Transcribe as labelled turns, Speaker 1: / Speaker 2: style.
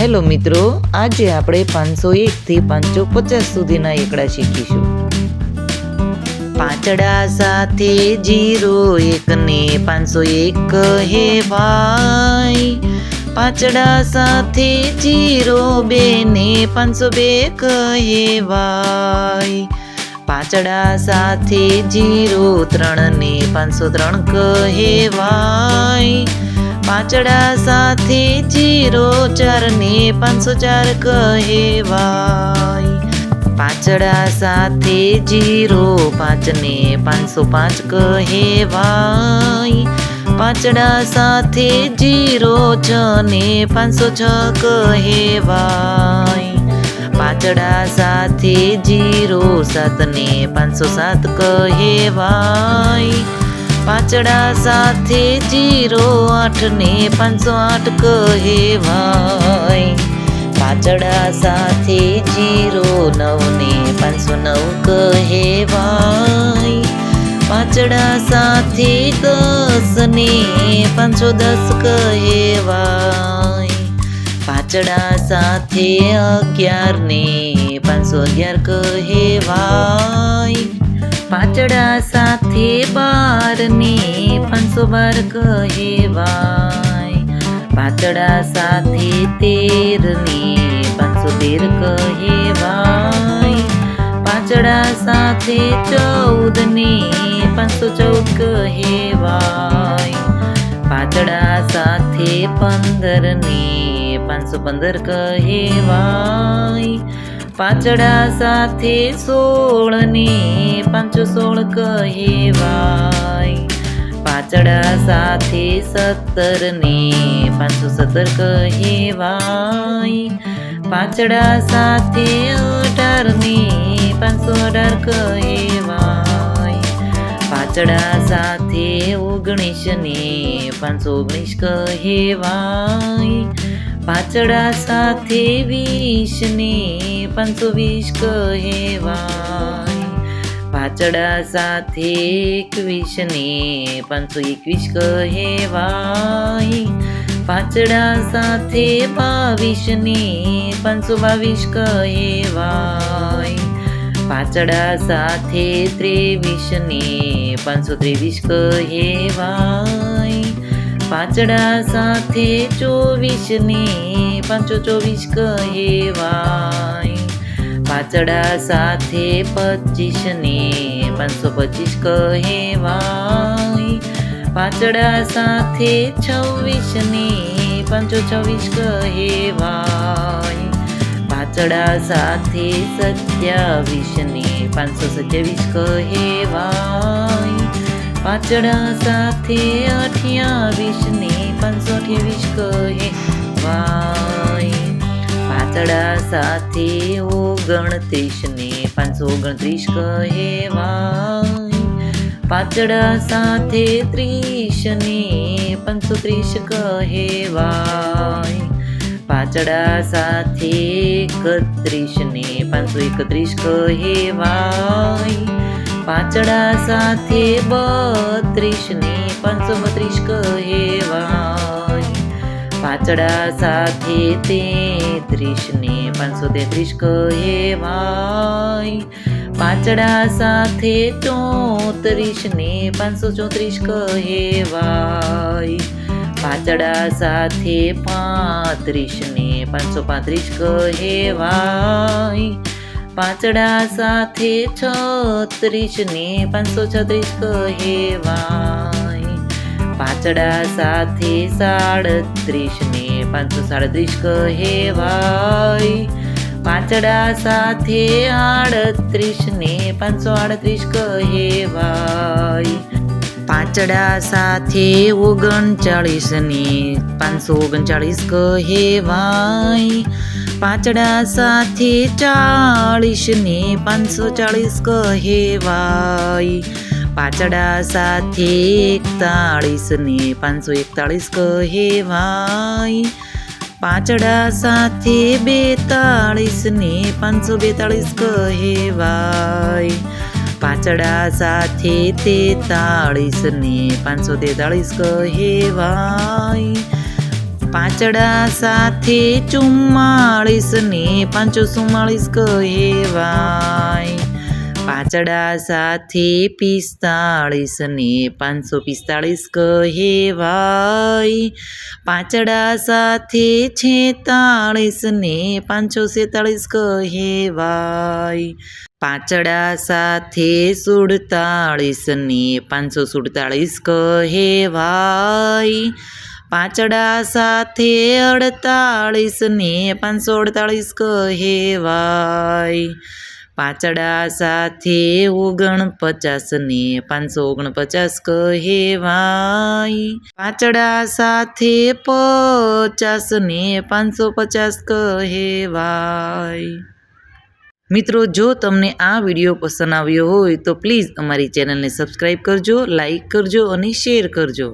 Speaker 1: Hello મિત્રો, આજે આપણે પાંચસો એકથી પાંચસો પચાસ સુધીના એકડા શીખીશું. પાંચડા સાથે જીરો એકને પાંચસો એક ભાઈ પાંચડા સાથે જીરો બે ને પાંચસો બે કહેવાય. પાંચડા સાથે જીરો ત્રણ ને પાંચસો ત્રણ કહેવાય. પાંચડા સાથે જીરો ચાર ને પાંચસો ચાર કહેવાય. પાંચડા સાથે જીરો પાંચ ને પાંચસો પાંચ કહેવાય. પાંચડા સાથે જીરો છ ને પાંચસો છ કહેવાય. પાંચડા સાથે જીરો સાત ને પાંચસો સાત કહેવાય. પાંચડા સાથે જીરો આઠ ને પાંચસો આઠ કહેવાય. પાંચડા સાથે જીરો નવ ને પાંચસો નવ કહેવાય. પાંચડા સાથે દસ ને પાંચસો દસ કહેવાય. પાંચડા સાથે અગિયાર ને પાંચસો અગિયાર કહેવાય. પાંચડા સાથે બારને પાંચસો બાર કહેવાય. પાંચડા સાથે તેરને પાંચસો તેર કહેવાય. પાંચડા સાથે ચૌદ ને પાંચસો ચૌદ કહેવાય. પાંચડા સાથે પંદરને પાંચસો પંદર કહેવાય. પાંચડા સાથે સોળ ને પાંચસો સોળ કહેવાય. પાંચડા સાથે સત્તર ને પાંચસો સત્તર કહેવાય. પાંચડા સાથે અઢાર ને પાંચસો અઢાર કહેવાય. પાંચડા સાથે ઓગણીસ ને પાંચસો ઓગણીસ કહેવાય. પાંચડા સાથે વિષને પાંચસો વીસ કહેવાય. પાંચડા સાથે એકવીસને પાંચસો એકવીસ કહેવાય. પાંચડા સાથે બાવીસને પાંચસો બાવીસ કહેવાય. પાચડા સાથે ત્રેવીસને પાંચસો ત્રેવીસ કહેવાય. પાંચડા સાથે ચોવીસ ને પાંચસો ચોવીસ કહેવાય પાંચડા સાથે પચીસ ને પાંચસો પચીસ કહેવાય પાંચડા સાથે છવ્વીસ ને પાંચસો છવ્વીસ કહેવાય પાંચડા સાથે સત્યાવીસ ને પાંચસો સત્યાવીસ કહેવાય પાંચડા સાથે અઠ્યાવીસ ને પાંચસો અઠ્યાવીસ કહેવાય પાંચડા સાથે ઓગણત્રીસ ને પાંચસો ઓગણત્રીસ કહેવાય પાંચડા સાથે ત્રીસ ને પાંચસો ત્રીસ કહેવાય પાંચડા સાથે એકત્રીસ ને પાંચસો એકત્રીસ કહેવાય પાંચડા સાથે બત્રીસ ને પાંચસો બત્રીસ કહેવાય. પાંચડા સાથે તેત્રીસ ને પાંચસો તેત્રીસ કહેવાય. પાંચડા સાથે ચોત્રીસ ને પાંચસો ચોત્રીસ કહેવાય. પાંચડા સાથે પાંત્રીસ ને પાંચસો પાંત્રીસ કહેવાય. પાંચડા સાથે છત્રીસ ને પાંચસો છત્રીસ કહેવાય. પાંચડા સાથે સાડત્રીસ ને પાંચસો સાડત્રીસ કહેવાય. પાંચડા સાથે આડત્રીસ ને પાંચસો આડત્રીસ કહેવાય. પાંચડા સાથે ઓગણચાળીસ ને પાંચસો ઓગણચાળીસ કહેવાય. પાંચડા સાથે ચાળીસ ને પાંચસો ચાળીસ કહેવાય. પાંચડા સાથે એકતાળીસ ને પાંચસો એકતાળીસ કહેવાય. પાંચડા સાથે બેતાળીસ ને પાંચસો બેતાળીસ કહેવાય. પાંચડા સાથે તેતાળીસ ને પાંચસો તેતાળીસ કહેવાય. પાંચડા સાથે ચુમ્માળીસ ને પાંચસો ચુમ્માળીસ કહેવાય. પાંચડા સાથે પિસ્તાળીસ ને પાંચસો પિસ્તાળીસ કહેવાય. પાંચડા સાથે છેતાળીસ ને પાંચસો છેતાળીસ કહેવાય. પાંચડા સાથે સુડતાળીસને પાંચસો સુડતાળીસ કહેવાય. પાંચડા સાથે અડતાળીસને પાંચસો અડતાળીસ કહેવાય. પાંચડા સાથે ઓગણપચાસ ને પાંચસો ઓગણપચાસ કહેવાય. પાંચડા સાથે પચાસને પાંચસો પચાસ કહેવાય. મિત્રો, જો તમને આ વીડિયો પસંદ આવ્યો હોય, તો પ્લીઝ અમારી ચેનલને સબસ્ક્રાઈબ કરજો લાઈક કરજો અને શેર કરજો.